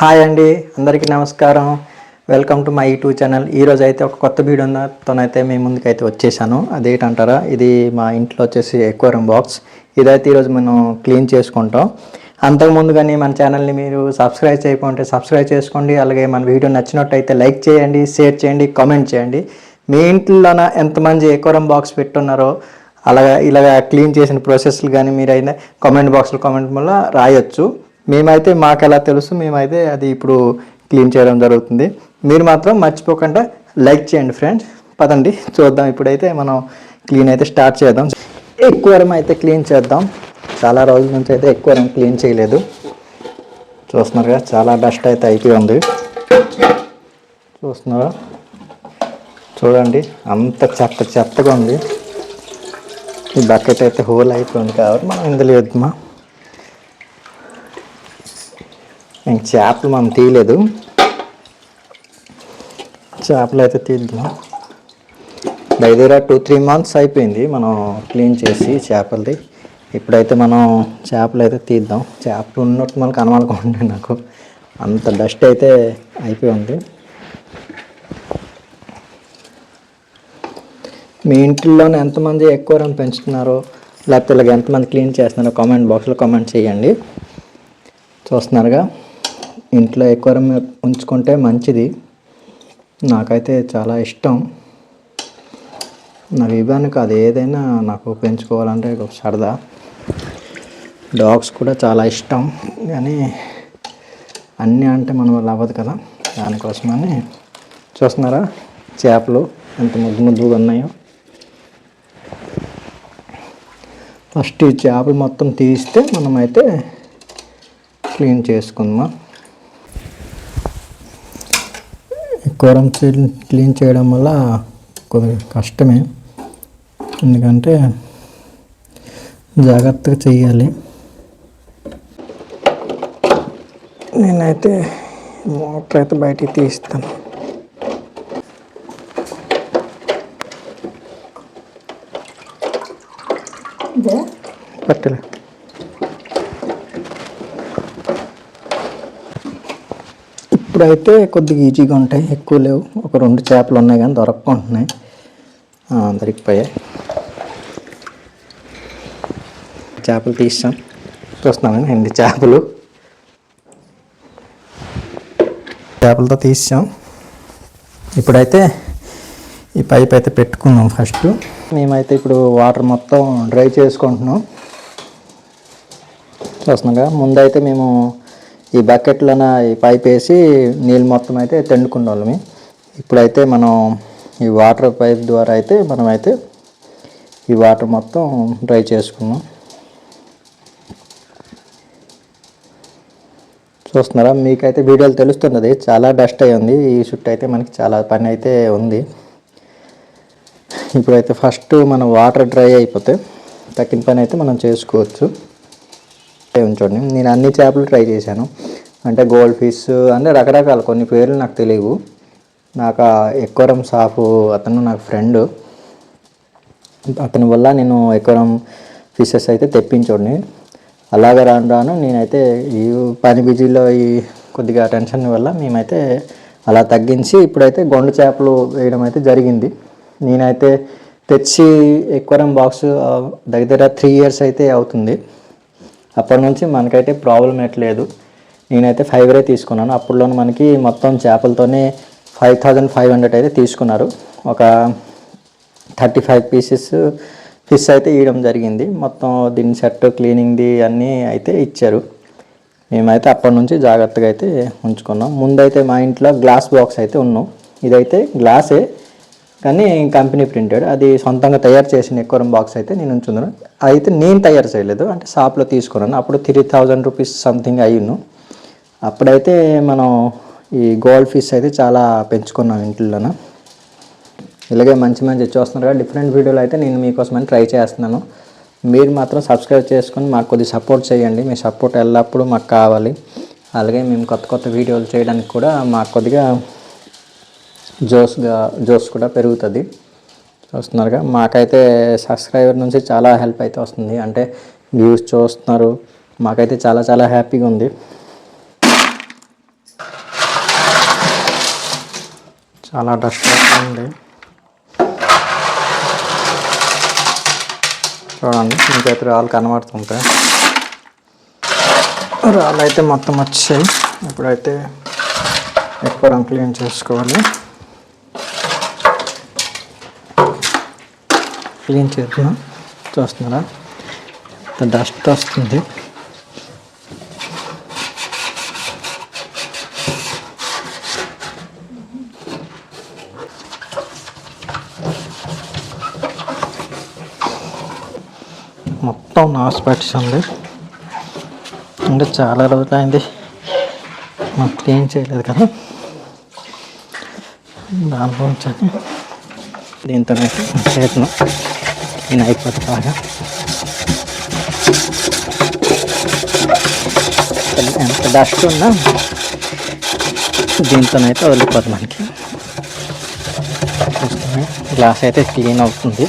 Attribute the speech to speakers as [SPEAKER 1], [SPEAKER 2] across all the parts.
[SPEAKER 1] Hi అండి అందరికీ నమస్కారం. Welcome to my YouTube channel ఈరోజు అయితే ఒక కొత్త వీడియో వీడియోతోనైతే మీ ముందుకైతే వచ్చేసాను. అదేంటంటారా ఇది మా ఇంట్లో వచ్చేసి ఎక్వేరియం బాక్స్ ఇదైతే ఈరోజు మనం క్లీన్ చేసుకుంటాం. అంతకుముందు కానీ మన ఛానల్ని మీరు సబ్స్క్రైబ్ చేయకుంటే సబ్స్క్రైబ్ చేసుకోండి. అలాగే మన వీడియో నచ్చినట్టయితే లైక్ చేయండి షేర్ చేయండి కామెంట్ చేయండి. మీ ఇంట్లోన ఎంతమంది ఎక్వేరియం బాక్స్ పెట్టున్నారో అలాగా ఇలాగా క్లీన్ చేసిన ప్రాసెస్లు కానీ మీరైనా కామెంట్ బాక్స్లో కామెంట్ వల్ల రాయొచ్చు. మేమైతే మాకు ఎలా తెలుసు మేమైతే అది ఇప్పుడు క్లీన్ చేయడం జరుగుతుంది. మీరు మాత్రం మర్చిపోకుండా లైక్ చేయండి ఫ్రెండ్స్. పదండి చూద్దాం ఇప్పుడైతే మనం క్లీన్ అయితే స్టార్ట్ చేద్దాం. ఎక్కువరం అయితే క్లీన్ చేద్దాం. చాలా రోజుల నుంచి అయితే ఎక్కువరం క్లీన్ చేయలేదు. చూస్తున్నారుగా చాలా డస్ట్ అయితే అయిపోయి ఉంది. చూస్తున్నారా? చూడండి అంత చెత్త చెత్తగా ఉంది. ఈ బకెట్ అయితే హోల్ అయిపోయింది కాబట్టి మనం ఇందులో వేద్దామా? ఇంక చేపలు మనం తీయలేదు. చేపలు అయితే తీద్దాం. దగ్గర టూ త్రీ మంత్స్ అయిపోయింది మనం క్లీన్ చేసి చేపలది. ఇప్పుడైతే మనం చేపలు అయితే తీద్దాం. చేపలు ఉన్నట్టు మనకు కనవాలకుండా నాకు. అంత డస్ట్ అయితే అయిపోయి ఉంది. మీ ఇంట్లోనే ఎంతమంది ఎక్కువ పెంచుతున్నారో లేకపోతే ఇలాగ ఎంతమంది క్లీన్ చేస్తున్నారో కామెంట్ బాక్స్లో కామెంట్ చేయండి. చూస్తున్నారుగా. ఇంట్లో ఎక్కువ ఉంచుకుంటే మంచిది. నాకైతే చాలా ఇష్టం. నా విభానికి అది ఏదైనా నాకు పెంచుకోవాలంటే ఒక సరదా. డాగ్స్ కూడా చాలా ఇష్టం. కానీ అన్నీ అంటే మన వల్ల అవ్వదు కదా. దానికోసమని చూస్తున్నారా? చేపలు ఎంత ముద్దు ముద్దుగా ఉన్నాయో. ఫస్ట్ ఈ చేపలు మొత్తం తీస్తే మనమైతే క్లీన్ చేసుకుందాం కూరం క్లీన్ చేయడం వల్ల కొద్దిగా కష్టమే. ఎందుకంటే జాగ్రత్తగా చెయ్యాలి. నేనైతే మోటర్ అయితే బయటికి తీస్తాను. పట్టలే. ఇప్పుడైతే కొద్దిగా ఈజీగా ఉంటాయి. ఎక్కువ లేవు. ఒక రెండు చేపలు ఉన్నాయి కానీ దొరక్కుంటున్నాయి. దొరికిపోయాయి చేపలు తీసాం చూస్తున్నాను ఎండి చేపలు? చేపలతో తీసాం ఇప్పుడైతే ఈ పైప్ అయితే పెట్టుకున్నాం ఫస్ట్. మేమైతే ఇప్పుడు వాటర్ మొత్తం డ్రై చేసుకుంటున్నాం. చూస్తున్నాగా ముందైతే మేము ఈ బకెట్లన ఈ పైప్ వేసి నీళ్ళు మొత్తం అయితే తెండుకునే వాళ్ళమి ఇప్పుడైతే మనం ఈ వాటర్ పైప్ ద్వారా అయితే మనం అయితే ఈ వాటర్ మొత్తం డ్రై చేసుకున్నాం. చూస్తున్నారా? మీకైతే వీడియోలు తెలుస్తున్నది. చాలా డస్ట్ అయి ఉంది. ఈ చుట్టూ అయితే మనకి చాలా పని అయితే ఉంది. ఇప్పుడైతే ఫస్ట్ మనం వాటర్ డ్రై అయిపోతే తక్కిన పని అయితే మనం చేసుకోవచ్చు. ఉంచండి నేను అన్ని చేపలు ట్రై చేశాను. అంటే గోల్డ్ ఫిష్ అంటే రకరకాల కొన్ని పేర్లు నాకు తెలియవు. నాకు ఎక్కువరం సాఫ్ అతను నాకు ఫ్రెండ్. అతని వల్ల నేను ఎక్కువరం ఫిషెస్ అయితే తెప్పించండి అలాగే రాను రాను నేనైతే ఈ పని బిజీలో ఈ కొద్దిగా టెన్షన్ వల్ల మేమైతే అలా తగ్గించి ఇప్పుడైతే గొండు చేపలు వేయడం అయితే జరిగింది. నేనైతే తెచ్చి ఎక్వరం బాక్స్ దగ్గర త్రీ ఇయర్స్ అయితే అవుతుంది. అప్పటి నుంచి మనకైతే ప్రాబ్లం ఎట్లేదు నేనైతే ఫైవరే తీసుకున్నాను. అప్పుడులో మనకి మొత్తం చేపలతోనే ఫైవ్ థౌజండ్ ఫైవ్ హండ్రెడ్ అయితే తీసుకున్నారు. ఒక థర్టీ ఫైవ్ పీసెస్ ఫిష్ అయితే ఇవ్వడం జరిగింది. మొత్తం దీని సెట్ క్లీనింగ్ది అన్నీ అయితే ఇచ్చారు. మేమైతే అప్పటి నుంచి జాగ్రత్తగా అయితే ఉంచుకున్నాం. ముందైతే మా ఇంట్లో గ్లాస్ బాక్స్ అయితే ఉన్నాం. ఇదైతే గ్లాసే కానీ కంపెనీ ప్రింటెడ్. అది సొంతంగా తయారు చేసిన ఎక్కువ బాక్స్ అయితే నేను ఉంచున్నాను అయితే నేను తయారు చేయలేదు. అంటే షాప్లో తీసుకున్నాను. అప్పుడు త్రీ థౌజండ్ రూపీస్ సంథింగ్ అయ్యిను అప్పుడైతే మనం ఈ గోల్డ్ ఫిష్ అయితే చాలా పెంచుకున్నాం ఇంట్లోన. ఇలాగే మంచి మంచి చూస్తున్నారు కదా డిఫరెంట్ వీడియోలు అయితే నేను మీకోసమని ట్రై చేస్తున్నాను. మీరు మాత్రం సబ్స్క్రైబ్ చేసుకొని మాకు కొద్దిగా సపోర్ట్ చేయండి. మీ సపోర్ట్ ఎల్లప్పుడూ మాకు కావాలి. అలాగే మేము కొత్త కొత్త వీడియోలు చేయడానికి కూడా మాకు కొద్దిగా జోస్గా జోస్ కూడా పెరుగుతుంది. చూస్తున్నారుగా? మాకైతే సబ్స్క్రైబర్ నుంచి చాలా హెల్ప్ అయితే వస్తుంది. అంటే వ్యూస్ చూస్తున్నారు. మాకైతే చాలా చాలా హ్యాపీగా ఉంది. చాలా డస్ట్ ఉంది. చూడండి ఇంకైతే రాళ్ళు కనబడుతుంటాయి రాళ్ళు అయితే మొత్తం వచ్చాయి. ఇప్పుడైతే ఎక్కువ క్లీన్ చేసుకోవాలి. క్లీన్ చేస్తున్నాం చూస్తున్నారా? డస్ట్ వస్తుంది. మొత్తం నాసుపట్టిస్ ఉంది అంటే చాలా రోజులైంది. మనం క్లీన్ చేయలేదు కదా దాంట్లో ఉంచని దీంతో చేస్తున్నాం నేను అయిపోతుంది బాగా. ఎంత డస్ట్ ఉన్నా దీంతోనైతే వదిలిపోతుంది మనకి. గ్లాస్ అయితే క్లీన్ అవుతుంది.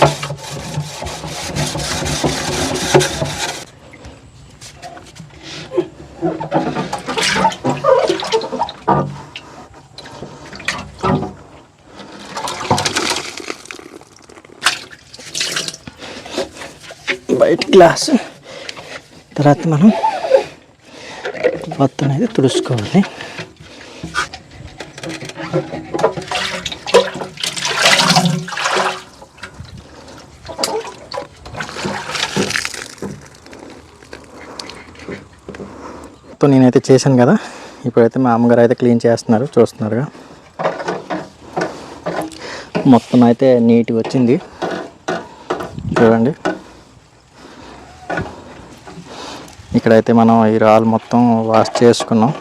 [SPEAKER 1] గ్లాస్. తర్వాత మనం మొత్తం అయితే తుడుచుకోవాలి. మొత్తం నేనైతే చేశాను కదా. ఇప్పుడైతే మా అమ్మగారు అయితే క్లీన్ చేస్తున్నారు చూస్తున్నారుగా. మొత్తం అయితే నీట్గా వచ్చింది. చూడండి. ఇక్కడైతే మనం ఈ రాళ్ళు మొత్తం వాష్ చేసుకున్నాం.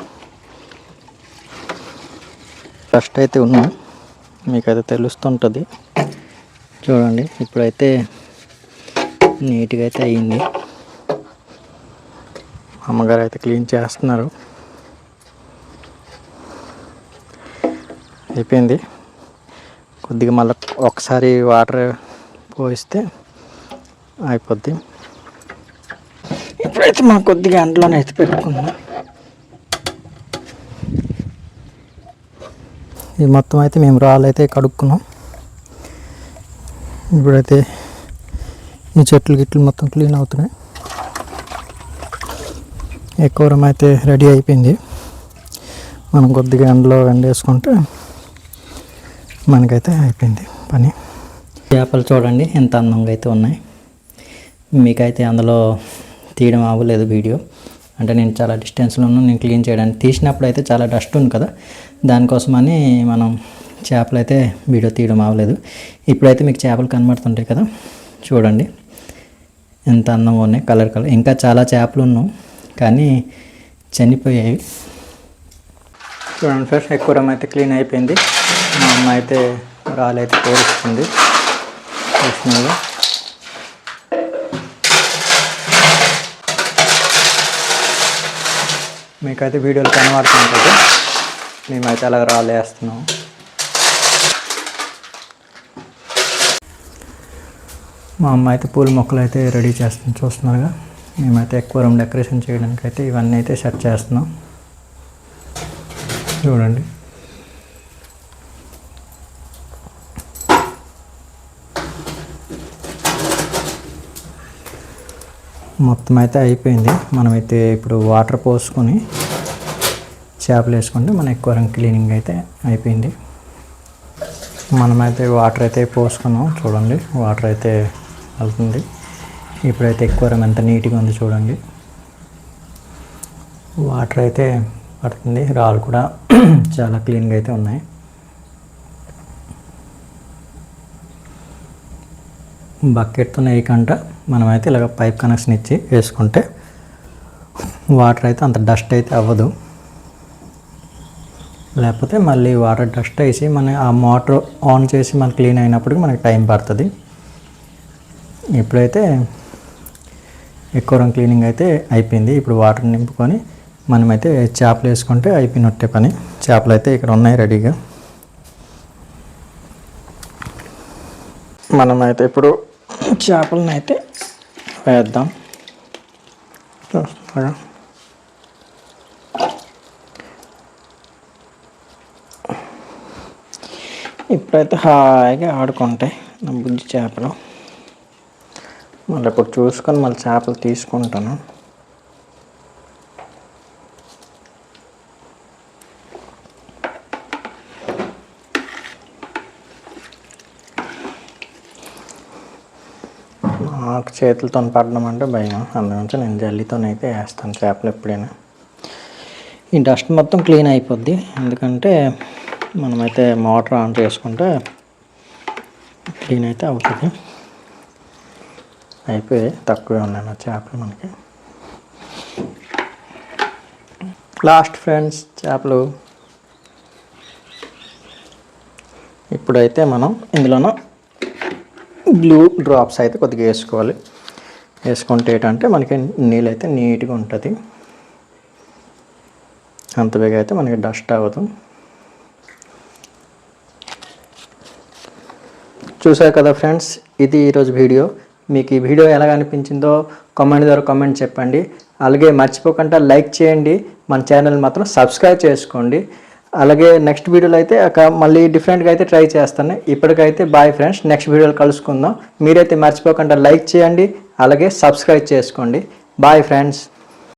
[SPEAKER 1] ఫస్ట్ అయితే ఉన్నాం మీకైతే తెలుస్తుంటుంది. చూడండి ఇప్పుడైతే నీట్గా అయితే అయ్యింది అమ్మగారు అయితే క్లీన్ చేస్తున్నారు. అయిపోయింది. కొద్దిగా మళ్ళీ ఒకసారి వాటర్ పోయిస్తే అయిపోద్ది. ఇప్పుడైతే మనం కొద్దిగా ఎండలోనే అయితే పెట్టుకుందాం. ఇది మొత్తం అయితే మేము రాళ్ళు అయితే కడుక్కున్నాం. ఇప్పుడైతే ఈ చెట్లు గిట్లు మొత్తం క్లీన్ అవుతున్నాయి. ఎక్కువ అయితే రెడీ అయిపోయింది. మనం కొద్దిగా ఎండలో ఎండేసుకుంటే మనకైతే అయిపోయింది పని. చేపలు చూడండి ఎంత అందంగా అయితే ఉన్నాయి. మీకైతే అందులో తీయడం అవ్వలేదు వీడియో. అంటే నేను చాలా డిస్టెన్స్లో ఉన్నాను నేను క్లీన్ చేయడానికి తీసినప్పుడు అయితే చాలా డస్ట్ ఉంది కదా. దానికోసమని మనం చేపలు అయితే వీడియో తీయడం అవ్వలేదు. ఇప్పుడైతే మీకు చేపలు కనబడుతుంటాయి కదా చూడండి. ఎంత అందంగా ఉన్నాయి కలర్ కలర్. ఇంకా చాలా చేపలు ఉన్నాం కానీ చనిపోయాయి. చూడండి ఫ్రెండ్స్ ఎక్కువ అయితే క్లీన్ అయిపోయింది. మా అమ్మ అయితే రాళ్ళైతే కోరుస్తుంది కృష్ణలో మీకైతే వీడియోలు కనబడుతుంటుంది. మేమైతే అలా రాలేస్తున్నాం మా అమ్మ అయితే పూల మొక్కలు అయితే రెడీ చేస్తాం చూస్తున్నారుగా. మేమైతే ఎక్కువ రూమ్ డెకరేషన్ చేయడానికి అయితే ఇవన్నీ అయితే సెట్ చేస్తున్నాం. చూడండి. మొత్తం అయితే అయిపోయింది. మనమైతే ఇప్పుడు వాటర్ పోసుకొని చేపలు వేసుకుంటే మన ఎక్కువ రంగు క్లీనింగ్ అయితే అయిపోయింది. మనమైతే వాటర్ అయితే పోసుకున్నాం. చూడండి వాటర్ అయితే వెళ్తుంది. ఇప్పుడైతే ఎక్కువ రంగు ఎంత నీట్గా ఉంది చూడండి. వాటర్ అయితే పడుతుంది. రాళ్ళు కూడా చాలా క్లీన్గా అయితే ఉన్నాయి. బకెట్తో వేయకుండా మనమైతే ఇలాగ పైప్ కనెక్షన్ ఇచ్చి వేసుకుంటే వాటర్ అయితే అంత డస్ట్ అయితే అవ్వదు. లేకపోతే మళ్ళీ వాటర్ డస్ట్ వేసి మన ఆ మోటార్ ఆన్ చేసి మన క్లీన్ అయినప్పటికి మనకి టైం పడుతుంది. ఇప్పుడైతే ఎక్కువ రంగు క్లీనింగ్ అయితే అయిపోయింది. ఇప్పుడు వాటర్ నింపుకొని మనమైతే చేపలు వేసుకుంటే అయిపోయినట్టే పని. చేపలు అయితే ఇక్కడ ఉన్నాయి రెడీగా. మనమైతే ఇప్పుడు చేపలను అయితే వేద్దాం. చూస్తున్నారా? ఇప్పుడైతే హాయిగా ఆడుకుంటాయి నా బుజ్జి చేపలు. మళ్ళీ ఇప్పుడు చూసుకొని మళ్ళీ చేపలు తీసుకుంటాను. నాకు చేతులతో పడడం అంటే భయం. అందుగురించి నేను జల్లితోనైతే వేస్తాను చేపలు ఎప్పుడైనా. ఈ డస్ట్ మొత్తం క్లీన్ అయిపోద్ది. ఎందుకంటే మనమైతే మోటార్ ఆన్ చేసుకుంటే క్లీన్ అయితే అవుతుంది. అయిపోయి తక్కువే ఉన్నాయి నా చేపలు మనకి. లాస్ట్ ఫ్రెండ్స్ చేపలు. ఇప్పుడైతే మనం ఇందులోనూ బ్లూ డ్రాప్స్ అయితే కొద్దిగా వేసుకోవాలి. వేసుకుంటే ఏంటంటే మనకి నీళ్ళు అయితే నీట్గా ఉంటుంది. అంత బేగా అయితే మనకి డస్ట్ అవ్వదు. చూసారు కదా ఫ్రెండ్స్ ఇది ఈరోజు వీడియో. మీకు ఈ వీడియో ఎలా అనిపించిందో కామెంట్ ద్వారా కామెంట్ చెప్పండి. అలాగే మర్చిపోకుండా లైక్ చేయండి. మన ఛానల్ మాత్రం సబ్స్క్రైబ్ చేసుకోండి. అలాగే నెక్స్ట్ వీడియోలో అయితే మళ్ళీ డిఫరెంట్గా అయితే ట్రై చేస్తాను. ఇప్పటికైతే బాయ్ ఫ్రెండ్స్ నెక్స్ట్ వీడియోలో కలుసుకుందాం. మీరైతే మర్చిపోకుండా లైక్ చేయండి. అలాగే సబ్స్క్రైబ్ చేసుకోండి. Bye friends